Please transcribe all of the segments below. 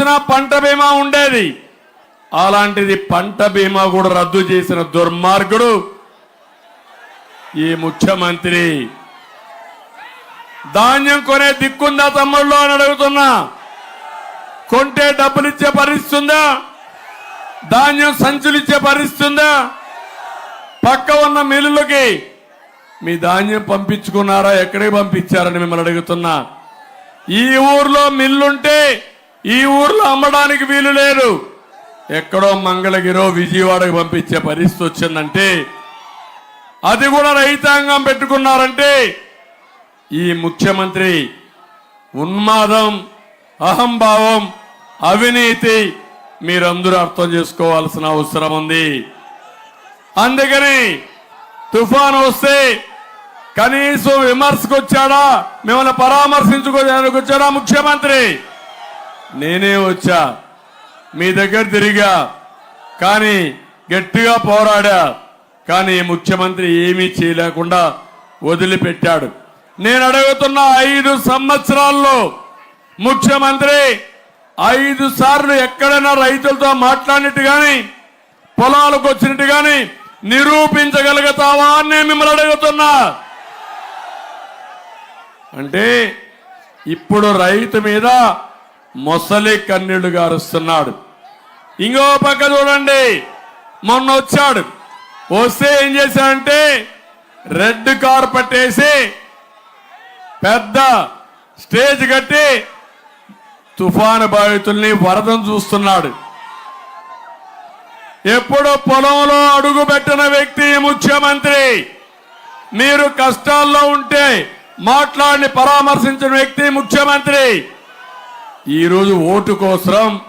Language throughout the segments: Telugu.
సంవత్సరం పంట బీమా ఉండేది. అలాంటిది పంట బీమా కూడా రద్దు చేసిన దుర్మార్గుడు ఈ ముఖ్యమంత్రి. ధాన్యం కొనే దిక్కుందా తమ్ముళ్ళు అని అడుగుతున్నా. కొంటే డబ్బులు ఇచ్చే పరిస్థితి ఉందా ధాన్యం సంచులు ఇచ్చే పరిస్థితి ఉందా పక్క ఉన్న మిల్లులకి మీ ధాన్యం పంపించుకున్నారా? ఎక్కడికి పంపించారని మిమ్మల్ని అడుగుతున్నా. ఈ ఊర్లో మిల్లుంటే ఈ ఊర్లో అమ్మడానికి వీలు లేదు. ఎక్కడో మంగళగిరో విజయవాడకు పంపించే పరిస్థితి వచ్చిందంటే అది కూడా రైతాంగం పెట్టుకున్నారంటే ఈ ముఖ్యమంత్రి ఉన్మాదం అహంభావం అవినీతి మీరందరూ అర్థం చేసుకోవాల్సిన అవసరం ఉంది. అందుకని తుఫాన్ వస్తే కనీసం విమర్శకు వచ్చాడా మిమ్మల్ని పరామర్శించుకోవడానికి వచ్చాడా ముఖ్యమంత్రి? నేనే వచ్చా. మీ దగ్గర తిరిగా. కానీ గట్టిగా పోరాడా. కానీ ముఖ్యమంత్రి ఏమీ చేయలేకుండా వదిలిపెట్టాడు. నేను అడుగుతున్న ఐదు సంవత్సరాల్లో ముఖ్యమంత్రి ఐదు సార్లు ఎక్కడైనా రైతులతో మాట్లాడినట్టు కానీ పొలాలకు వచ్చినట్టు కానీ నిరూపించగలుగుతావా అని నేను మిమ్మల్ని అడుగుతున్నా. అంటే ఇప్పుడు రైతు మీద మొసలి కన్నీళ్ళు గారుస్తున్నాడు. ఇంకో పక్క చూడండి. మొన్న వచ్చాడు వస్తే ఏం చేశాడంటే రెడ్ కార్పెట్ వేసి పెద్ద స్టేజ్ కట్టి తుఫాను బాధితుల్ని వరదను చూస్తున్నాడు. ఎప్పుడు పొలంలో అడుగు పెట్టిన వ్యక్తి ముఖ్యమంత్రి మీరు కష్టాల్లో ఉంటే మాట్లాడి పరామర్శించిన వ్యక్తి ముఖ్యమంత్రి. ఈరోజు ఓటు కోసం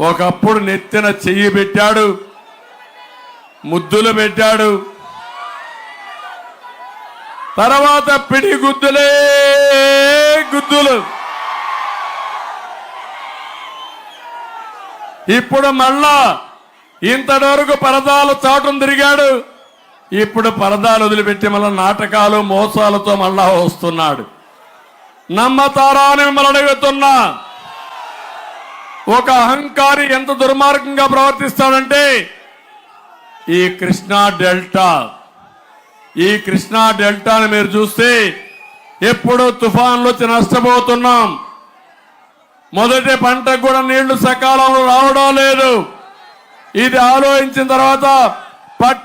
ఒకప్పుడు నెత్తిన చెయ్యి పెట్టాడు ముద్దులు పెట్టాడు. తర్వాత పిడి గుద్దులే. గుద్దులు ఇప్పుడు మళ్ళా ఇంతటి వరకు పరదాలు చాటును తిరిగాడు. ఇప్పుడు పరదాలు వదిలిపెట్టి మళ్ళీ నాటకాలు మోసాలతో మళ్ళా వస్తున్నాడు. నమ్మతారా అని మిమ్మల్ని అడుగుతున్నా ఒక అహంకారి ఎంత దుర్మార్గంగా ప్రవర్తిస్తాడంటే ఈ కృష్ణా డెల్టా. ఈ కృష్ణా డెల్టాను మీరు చూస్తే ఎప్పుడు తుఫాన్లు వచ్చి నష్టపోతున్నాం. మొదటి పంటకు కూడా నీళ్ళు సకాలంలో రావడం లేదు. ఇది ఆలోచించిన తర్వాత పట్టి